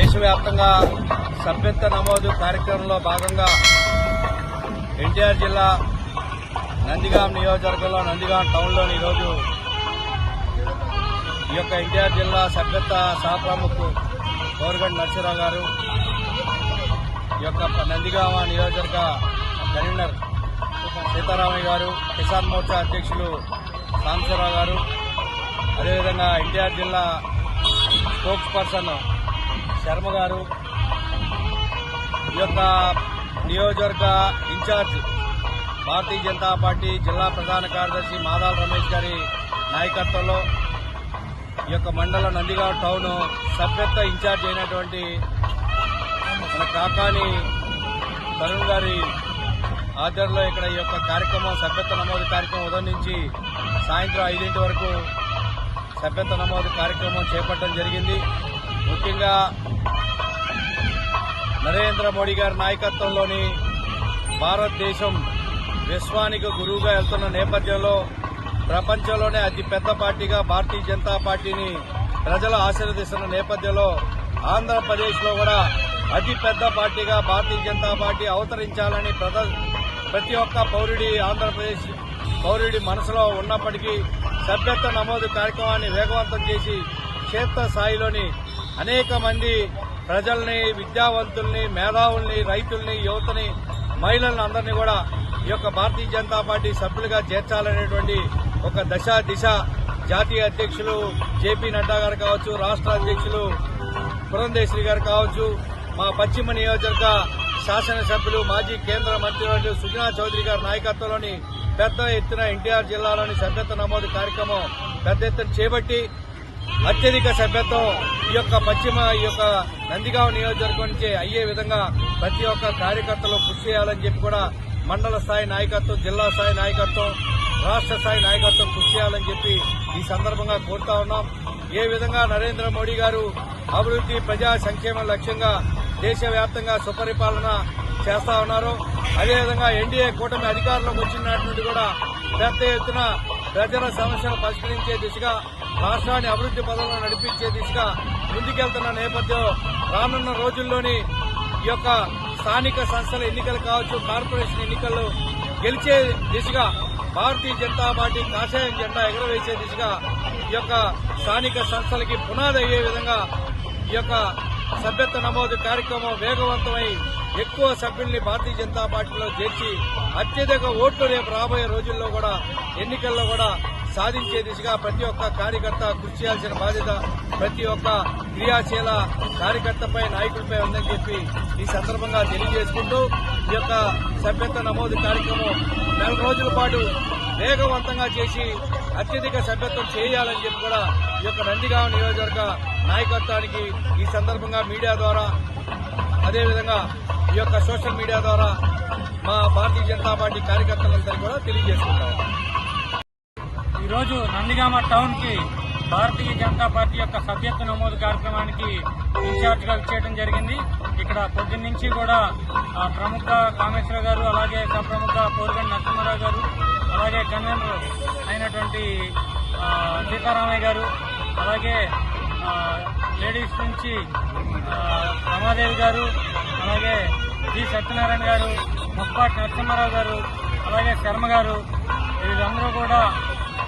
దేశవ్యాప్తంగా సభ్యత్వ నమోదు కార్యక్రమంలో భాగంగా ఎన్టీఆర్ జిల్లా నందిగాం నియోజకవర్గంలో నందిగాం టౌన్లోని ఈరోజు ఈ యొక్క ఎన్టీఆర్ జిల్లా సభ్యత్వ సహప్రముఖ్ కోరగండి నరసింహరావు గారు ఈ యొక్క నందిగామ నియోజకవర్గ కన్వీనర్ సీతారామయ్య గారు కిసాన్ మోర్చా అధ్యక్షులు సాంబశివరావు గారు. అదేవిధంగా ఎన్టీఆర్ జిల్లా స్పోక్స్ పర్సన్ శర్మ గారు ఈ యొక్క నియోజకవర్గ ఇన్ఛార్జ్ భారతీయ జనతా పార్టీ జిల్లా ప్రధాన కార్యదర్శి మాదాల రమేష్ గారి నాయకత్వంలో ఈ యొక్క మండల నందిగావ్ టౌన్ సభ్యత్వ ఇన్ఛార్జ్ అయినటువంటి మన కాకాని తరుణ్ గారి ఆధ్వర్యంలో ఇక్కడ ఈ యొక్క కార్యక్రమం సభ్యత్వ నమోదు కార్యక్రమం ఉదయం నుంచి సాయంత్రం ఐదింటి వరకు సభ్యత్వ నమోదు కార్యక్రమం చేపట్టడం జరిగింది. ముఖ్యంగా నరేంద్ర మోడీ గారి నాయకత్వంలోని భారతదేశం విశ్వానికి గురువుగా వెళ్తున్న నేపథ్యంలో ప్రపంచంలోనే అతి పెద్ద పార్టీగా భారతీయ జనతా పార్టీని ప్రజలు ఆశీర్వదిస్తున్న నేపథ్యంలో ఆంధ్రప్రదేశ్లో కూడా అతి పెద్ద పార్టీగా భారతీయ జనతా పార్టీ అవతరించాలని ప్రతి ఒక్క పౌరుడి ఆంధ్రప్రదేశ్ పౌరుడి మనసులో ఉన్నప్పటికీ సభ్యత్వ నమోదు కార్యక్రమాన్ని వేగవంతం చేసి క్షేత్ర స్థాయిలోని అనేక మంది ప్రజల్ని విద్యావంతుల్ని మేధావుల్ని రైతుల్ని యువతని మహిళలను అందరినీ కూడా ఈ యొక్క భారతీయ జనతా పార్టీ సభ్యులుగా చేర్చాలనేటువంటి ఒక దశ దిశ జాతీయ అధ్యక్షులు జేపీ నడ్డా గారు కావచ్చు రాష్ట్ర అధ్యక్షులు పురంధేశ్వరి గారు కావచ్చు మా పశ్చిమ నియోజకవర్గ శాసనసభ్యులు మాజీ కేంద్ర మంత్రి సుజనా చౌదరి గారి నాయకత్వంలోని పెద్ద ఎత్తున ఎన్టీఆర్ జిల్లాలోని సభ్యత నమోదు కార్యక్రమం పెద్ద ఎత్తున చేపట్టి అత్యధిక సభ్యత్వం ఈ యొక్క పశ్చిమ ఈ యొక్క నందిగావ్ నియోజకవర్గం నుంచి అయ్యే విధంగా ప్రతి ఒక్క కార్యకర్తలు కృషి చేయాలని చెప్పి కూడా మండల స్థాయి నాయకత్వం జిల్లా స్థాయి నాయకత్వం రాష్ట్ర స్థాయి నాయకత్వం కృషి చేయాలని చెప్పి ఈ సందర్భంగా కోరుతా ఉన్నాం. ఏ విధంగా నరేంద్ర మోడీ గారు అభివృద్ది ప్రజా సంక్షేమ లక్ష్యంగా దేశవ్యాప్తంగా సుపరిపాలన చేస్తా ఉన్నారు అదేవిధంగా ఎన్డీఏ కూటమి అధికారంలోకి వచ్చినటువంటి కూడా పెద్ద ఎత్తున ప్రజల సమస్యలు పరిష్కరించే దిశగా రాష్ట్రాన్ని అభివృద్ది పదంలో నడిపించే దిశగా ముందుకెళ్తున్న నేపథ్యంలో రానున్న రోజుల్లోని ఈ యొక్క స్థానిక సంస్థల ఎన్నికలు కావచ్చు కార్పొరేషన్ ఎన్నికలు గెలిచే దిశగా భారతీయ జనతా పార్టీ కాషాయం జెండా ఎగరవేసే దిశగా ఈ యొక్క స్థానిక సంస్థలకి పునాది అయ్యే విధంగా ఈ యొక్క సభ్యత్వ నమోదు కార్యక్రమం వేగవంతమై ఎక్కువ సభ్యుల్ని భారతీయ జనతా పార్టీలో చేర్చి అత్యధిక ఓట్లు రేపు రాబోయే రోజుల్లో కూడా ఎన్నికల్లో కూడా సాధించే దిశగా ప్రతి ఒక్క కార్యకర్త కృషి చేయాల్సిన బాధ్యత ప్రతి ఒక్క క్రియాశీల కార్యకర్తపై నాయకుడిపై ఉందని చెప్పి ఈ సందర్భంగా తెలియజేసుకుంటూ ఈ యొక్క సభ్యత్వ నమోదు కార్యక్రమం నెల రోజుల పాటు వేగవంతంగా చేసి అత్యధిక సభ్యత్వం చేయాలని చెప్పి కూడా ఈ యొక్క నందిగామ నియోజకవర్గ నాయకత్వానికి ఈ సందర్భంగా మీడియా ద్వారా అదేవిధంగా ఈ యొక్క సోషల్ మీడియా ద్వారా మా భారతీయ జనతా పార్టీ కార్యకర్తలందరికీ కూడా తెలియజేసుకుంటాం. ఈరోజు నందిగామ టౌన్కి భారతీయ జనతా పార్టీ యొక్క సభ్యత్వ నమోదు కార్యక్రమానికి ఇన్ఛార్జ్గా ఇచ్చేయడం జరిగింది. ఇక్కడ పొద్దున్న నుంచి కూడా ప్రముఖ కామేశ్వర గారు అలాగే ప్రముఖ పోరుగండి నరసింహారావు గారు అలాగే కన్వీనర్ అయినటువంటి సీతారామయ్య గారు అలాగే లేడీస్ నుంచి రమాదేవి గారు అలాగే జి సత్యనారాయణ గారు ముప్పాటి నరసింహారావు గారు అలాగే శర్మ గారు వీళ్ళందరూ కూడా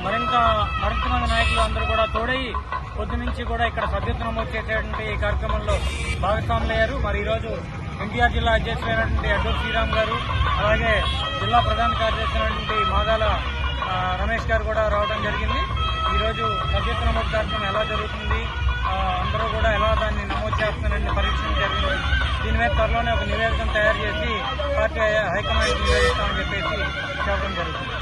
మరింత మరింత మంది నాయకులు అందరూ కూడా తోడయి పొద్దు నుంచి కూడా ఇక్కడ సభ్యత్వం నమోదు చేసేటువంటి ఈ కార్యక్రమంలో భాగస్వాములయ్యారు. మరి ఈరోజు ఎన్టీఆర్ జిల్లా అధ్యక్షులైనటువంటి అడ్డూరు శ్రీరామ్ గారు అలాగే జిల్లా ప్రధాన కార్యదర్శి మాదాల రమేష్ గారు కూడా రావడం జరిగింది. ఈరోజు సభ్యత్వ నమోదు కార్యక్రమం ఎలా జరుగుతుంది? అందరూ కూడా ఎలా దాన్ని నమోదు చేస్తున్నారని పరీక్షించడం జరిగింది దీని మీద త్వరలోనే ఒక నివేదికను తయారు చేసి పార్టీ హైకమాండ్ నివేదిస్తామని చెప్పేసి చెప్పడం జరుగుతుంది.